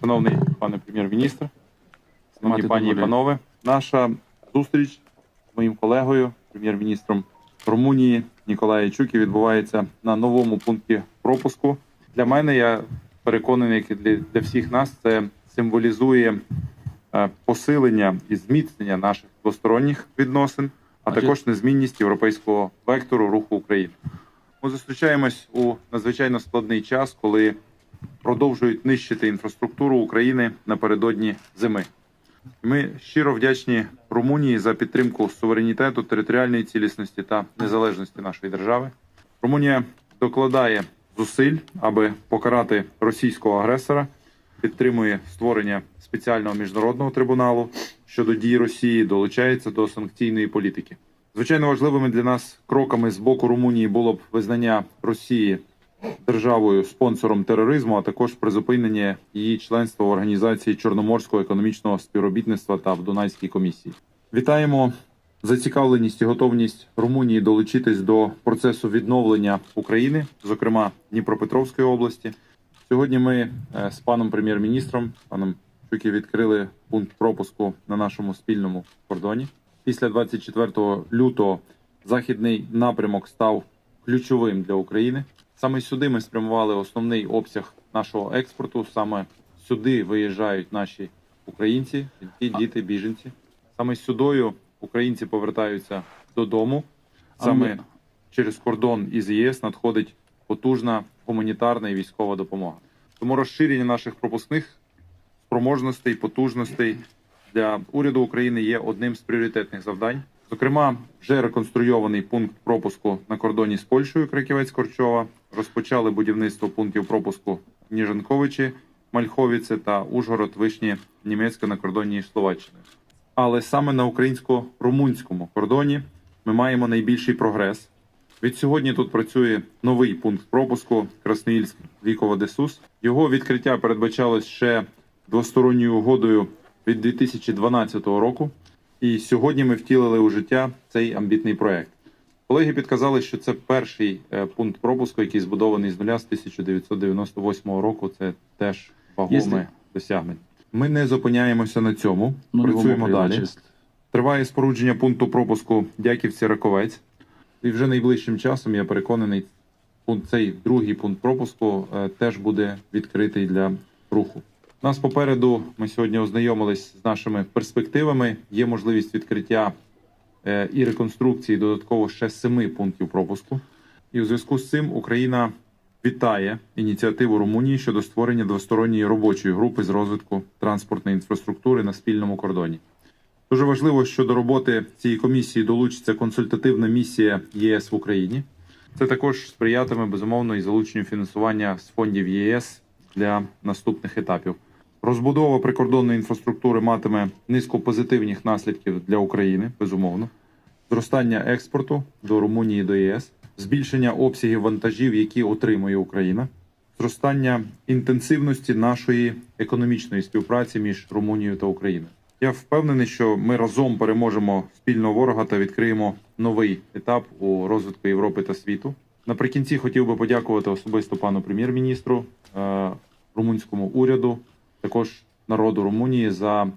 Шановний пане прем'єр-міністр, шановні пані і панове, наша зустріч з моїм колегою, прем'єр-міністром Румунії Ніколаєм Чукі відбувається на новому пункті пропуску. Для мене я переконаний, як і для, для всіх нас, це символізує е, посилення і зміцнення наших двосторонніх відносин, а також незмінність європейського вектору руху України. Ми зустрічаємось у надзвичайно складний час, коли продовжують нищити інфраструктуру України напередодні зими. Ми щиро вдячні Румунії за підтримку суверенітету, територіальної цілісності та незалежності нашої держави. Румунія докладає зусиль, аби покарати російського агресора, підтримує створення спеціального міжнародного трибуналу щодо дій Росії, долучається до санкційної політики. Звичайно, важливими для нас кроками з боку Румунії було б визнання Росії державою спонсором тероризму, а також призупинення її членства в організації Чорноморського економічного співробітництва та в Дунайській комісії. Вітаємо зацікавленість і готовність Румунії долучитись до процесу відновлення України, зокрема Дніпропетровської області. Сьогодні ми е, з паном прем'єр-міністром, паном Чукі, відкрили пункт пропуску на нашому спільному кордоні. Після 24 лютого західний напрямок став ключовим для України. Саме сюди ми спрямували основний обсяг нашого експорту. Саме сюди виїжджають наші українці, жінки, діти, біженці. Саме сюдою українці повертаються додому. Саме через кордон із ЄС надходить потужна гуманітарна і військова допомога. Тому розширення наших пропускних спроможностей, потужностей для уряду України є одним з пріоритетних завдань. Зокрема, вже реконструйований пункт пропуску на кордоні з Польщею Краківець Корчова. Розпочали будівництво пунктів пропуску Ніжанковичі, Мальховіце та Ужгород Вишні Німецька на кордоні з Словаччиною. Але саме на українсько-румунському кордоні ми маємо найбільший прогрес. Від сьогодні тут працює новий пункт пропуску Красноїльськ Вікова Десус. Його відкриття передбачалось ще двосторонньою угодою від 2012 року. І сьогодні ми втілили у життя цей амбітний проект. Колеги підказали, що це перший е, пункт пропуску, який збудований з нуля з 1998 року. Це теж вагоме досягнення. Ми не зупиняємося на цьому. Ну, Працюємо далі. Триває спорудження пункту пропуску Дяківці Раковець. І вже найближчим часом я переконаний, пункт цей другий пункт пропуску е, теж буде відкритий для руху. Нас попереду ми сьогодні ознайомились з нашими перспективами. Є можливість відкриття і реконструкції додатково ще семи пунктів пропуску. І у зв'язку з цим Україна вітає ініціативу Румунії щодо створення двосторонньої робочої групи з розвитку транспортної інфраструктури на спільному кордоні. Дуже важливо, що до роботи цієї комісії долучиться консультативна місія ЄС в Україні. Це також сприятиме безумовно і залученню фінансування з фондів ЄС для наступних етапів. Розбудова прикордонної інфраструктури матиме низку позитивних наслідків для України, безумовно, зростання експорту до Румунії до ЄС, збільшення обсягів вантажів, які отримує Україна, зростання інтенсивності нашої економічної співпраці між Румунією та Україною. Я впевнений, що ми разом переможемо спільного ворога та відкриємо новий етап у розвитку Європи та світу. Наприкінці хотів би подякувати особисто пану прем'єр-міністру, е, румунському уряду, також народу Румунії за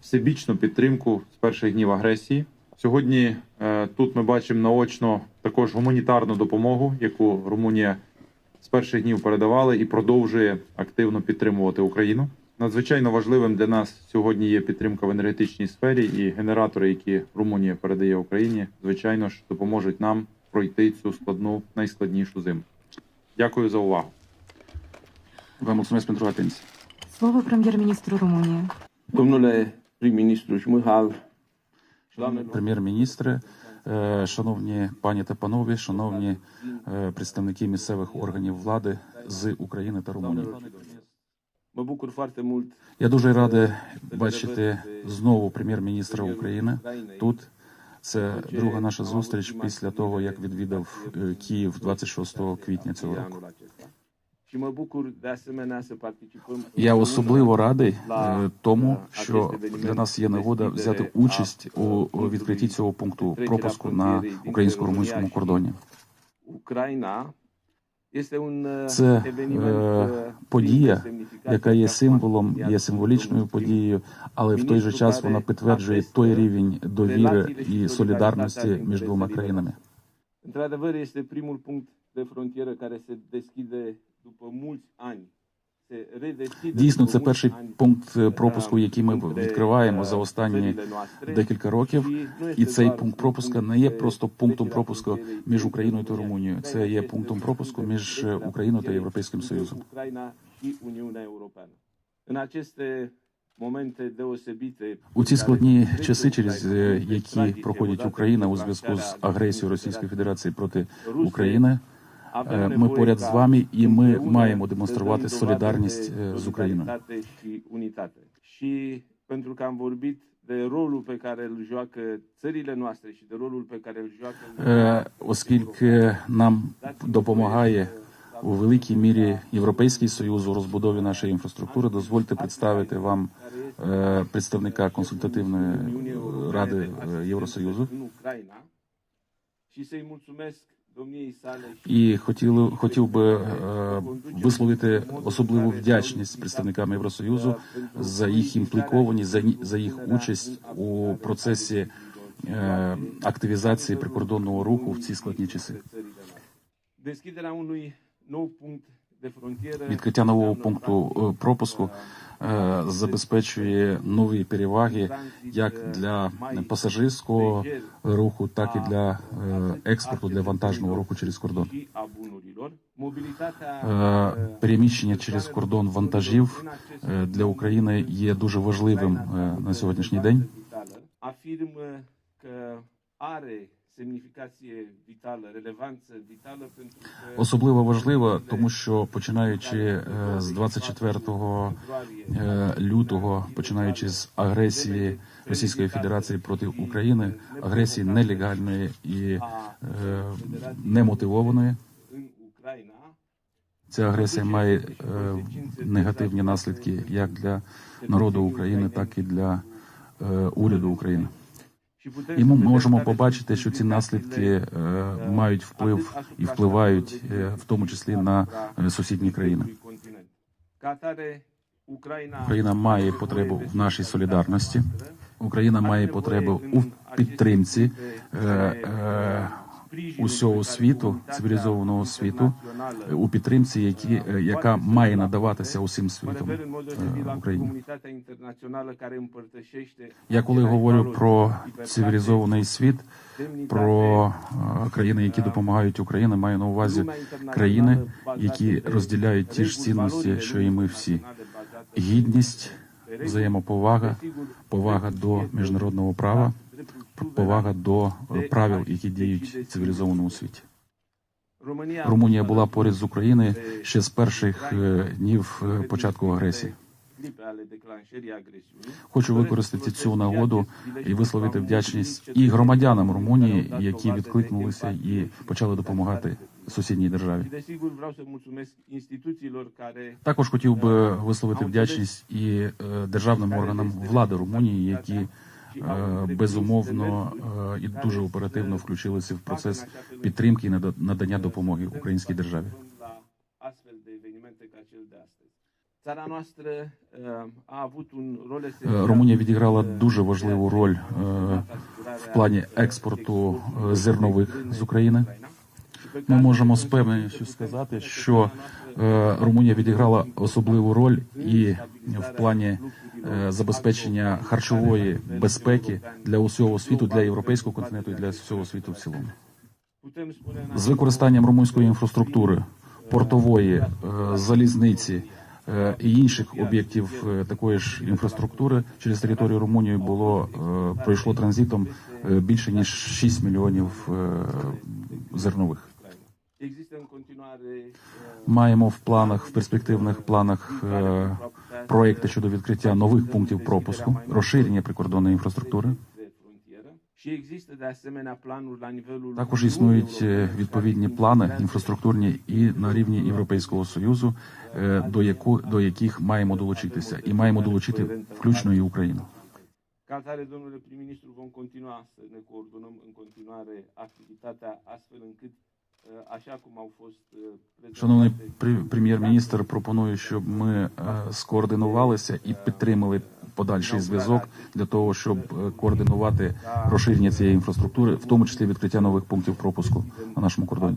всебічну підтримку з перших днів агресії. Сьогодні е, тут ми бачимо наочно також гуманітарну допомогу, яку Румунія з перших днів передавала і продовжує активно підтримувати Україну. Надзвичайно важливим для нас сьогодні є підтримка в енергетичній сфері, і генератори, які Румунія передає Україні, звичайно ж допоможуть нам пройти цю складну найскладнішу зиму. Дякую за увагу. Vă mulțumesc pentru atenție. Слово прем'єр-міністру Румунії. Domnule prim-ministru Șmâhal, Прем'єр-міністре, е, шановні пані та панове, шановні е, представники місцевих органів влади з України та Румунії. Я дуже радий бачити знову прем'єр-міністра України тут. Це друга наша зустріч після того, як відвідав е, Київ 26 квітня цього року. Я особливо радий е, тому, е, що для нас є нагода взяти участь у відкритті цього пункту пропуску на українсько-румунському кордоні. Un uh, Це е, uh, подія, яка є символом, є символічною подією, але в той же час вона підтверджує той рівень довіри і солідарності між двома країнами. Într-adevăr, este primul punct de frontieră care se deschide Дійсно, це перший пункт е, uh, пропуску, який ми відкриваємо uh, за останні декілька років. І цей пункт пропуска не є просто пунктом пропуску між Україною та Румунією. Це є пунктом пропуску між Україною та Європейським Союзом. У ці складні часи, через е, які проходить Україна у зв'язку з агресією Російської Федерації проти України, Е, Ми поряд з вами, і ми маємо демонструвати солідарність е, з Україною. pentru că am vorbit de rolul pe care îl joacă țările noastre și de rolul pe care îl joacă Е, Оскільки нам допомагає у великій мірі Європейський Союз у розбудові нашої інфраструктури, дозвольте представити вам е, представника консультативної ради е, Євросоюзу. și să-i mulțumesc І хотіло хотів би е, висловити особливу вдячність представникам Євросоюзу за їх імплікованість, за, за їх участь у процесі е, активізації прикордонного руху в ці складні часи. Deschiderea unui nou punct Відкриття нового пункту е, пропуску е, забезпечує нові переваги як для пасажирського руху, так і для е, експорту для вантажного руху через кордон. Переміщення через кордон вантажів для України є дуже важливим на сьогоднішній день. Особливо важливо, тому що починаючи е, з 24 е, лютого, починаючи з агресії Російської Федерації проти України, агресії нелегальної і е, немотивованої, ця агресія має негативні наслідки як для народу України, так і для уряду України. І ми можемо побачити, що ці наслідки е, мають вплив і впливають, е, в тому числі на е, сусідні країни. Україна має потребу в нашій солідарності. Україна має потребу у підтримці е, е, усього світу, цивілізованого світу, е, у підтримці, які, е, яка має надаватися усім світом е, Україні. Я коли говорю про цивілізований світ, про країни, які допомагають Україні, маю на увазі країни, які розділяють ті ж цінності, що і ми всі. Гідність, взаємоповага, повага до міжнародного права, повага до е, правил, які діють в цивілізованому світі. Румунія була поряд з Україною ще з перших е, днів е, початку агресії. Хочу використати цю нагоду і висловити вдячність і громадянам Румунії, які відкликнулися і почали допомагати сусідній державі. Також хотів би висловити вдячність і державним органам влади Румунії, які безумовно е, і дуже оперативно включилися в процес підтримки і нада- надання допомоги українській державі. Е, Румунія відіграла дуже важливу роль е, в плані експорту е, зернових з України. Ми можемо з певністю сказати, що е, Румунія відіграла особливу роль і в плані е, забезпечення харчової безпеки для усього світу, для європейського континенту і для всього світу в цілому. З використанням румунської інфраструктури, портової, е, залізниці е, і інших об'єктів е, такої ж інфраструктури через територію Румунії було е, пройшло транзитом е, більше ніж 6 мільйонів е, зернових. există în continuare uh, Маємо в планах, в перспективних планах е, проекти щодо відкриття нових пунктів пропуску, розширення прикордонної інфраструктури. Також існують е, відповідні плани інфраструктурні і на рівні Європейського союзу, е, до яку до яких маємо долучитися, і маємо долучити включно і Україну. Ca domnule prim-ministru, vom continua să ne coordonăm în continuare activitatea astfel încât uh, uh, Шановний прем'єр-міністр, пропоную, щоб ми е, скоординувалися і підтримали подальший зв'язок для того, щоб е, координувати розширення цієї інфраструктури, в тому числі відкриття нових пунктів пропуску на нашому кордоні.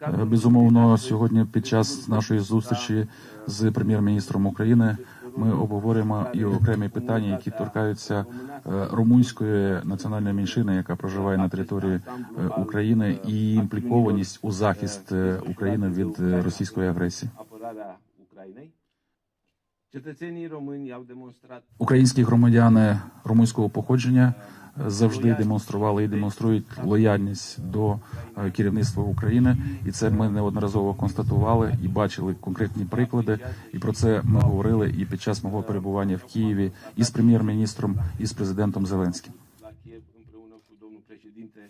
Е, cadrul Безумовно, сьогодні під час нашої зустрічі з прем'єр-міністром України ми обговоримо і окремі питання, які торкаються е, румунської національної меншини, яка проживає на території е, України, і імплікованість у захист е, України від е, російської агресії. Ucrainei. Cetățenii români au Українські громадяни румунського походження завжди демонстрували і демонструють лояльність до е, керівництва України, і це ми неодноразово констатували і бачили конкретні приклади. І про це ми говорили і під час мого перебування в Києві і з прем'єр-міністром, і з президентом Зеленським.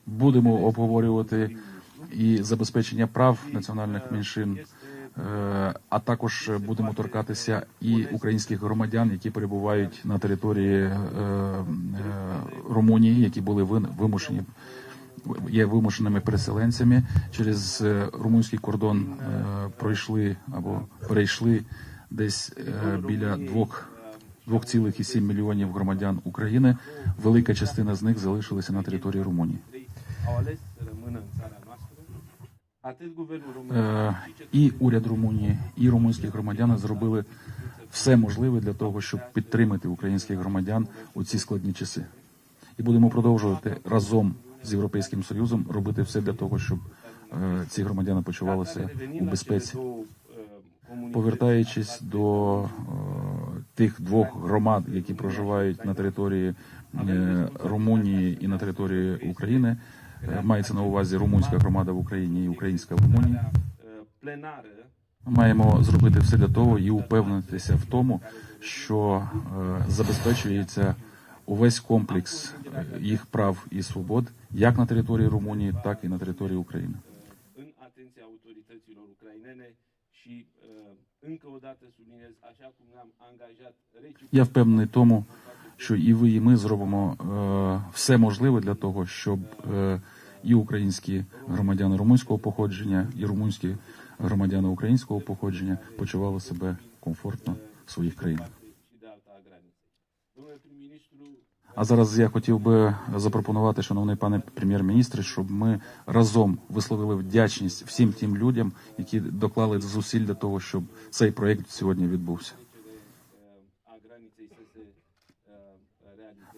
Будемо обговорювати і забезпечення прав національних меншин. Е, А також будемо торкатися і українських громадян, які перебувають на території е, е, Румунії, які були вимушені є вимушеними переселенцями через румунський кордон пройшли або перейшли десь біля двох 2,7 мільйонів громадян України. Велика частина з них залишилася на території Румунії. І уряд Румунії, і румунські громадяни зробили все можливе для того, щоб підтримати українських громадян у ці складні часи. І будемо продовжувати разом з Європейським Союзом робити все для того, щоб е, ці громадяни почувалися у безпеці. Повертаючись до е, тих двох громад, які проживають на території е, Румунії і на території України, е, мається на увазі румунська громада в Україні і українська в Румунії. маємо зробити все для того і упевнитися в тому, що е, забезпечується увесь комплекс е, їх прав і свобод як на території Румунії, так і на території України. Și uh, încă o dată subliniez, așa cum ne-am angajat Я впевнений тому, що і ви, і ми зробимо е, все можливе для того, щоб е, і українські громадяни румунського походження, і румунські громадяни українського походження почували себе комфортно в своїх країнах. și de alta a graniței. Domnule prim-ministru, А зараз я хотів би запропонувати, шановний пане прем'єр-міністре, щоб ми разом висловили вдячність всім тим людям, які доклали зусиль для того, щоб цей проект сьогодні відбувся.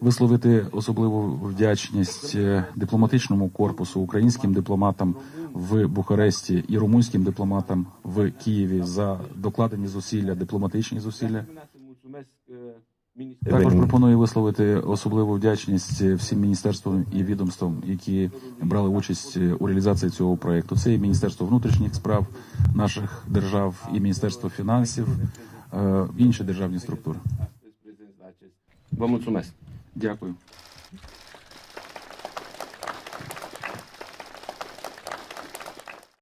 Висловити особливу вдячність е, дипломатичному корпусу, українським дипломатам в Бухаресті і румунським дипломатам в Києві за докладені зусилля, дипломатичні зусилля. asemenea, să mulțumesc uh, Також пропоную висловити особливу вдячність всім міністерствам і відомствам, які брали участь у реалізації цього проекту. Це і Міністерство внутрішніх справ наших держав, і Міністерство фінансів, е, інші державні структури. Vă mulțumesc. Дякую.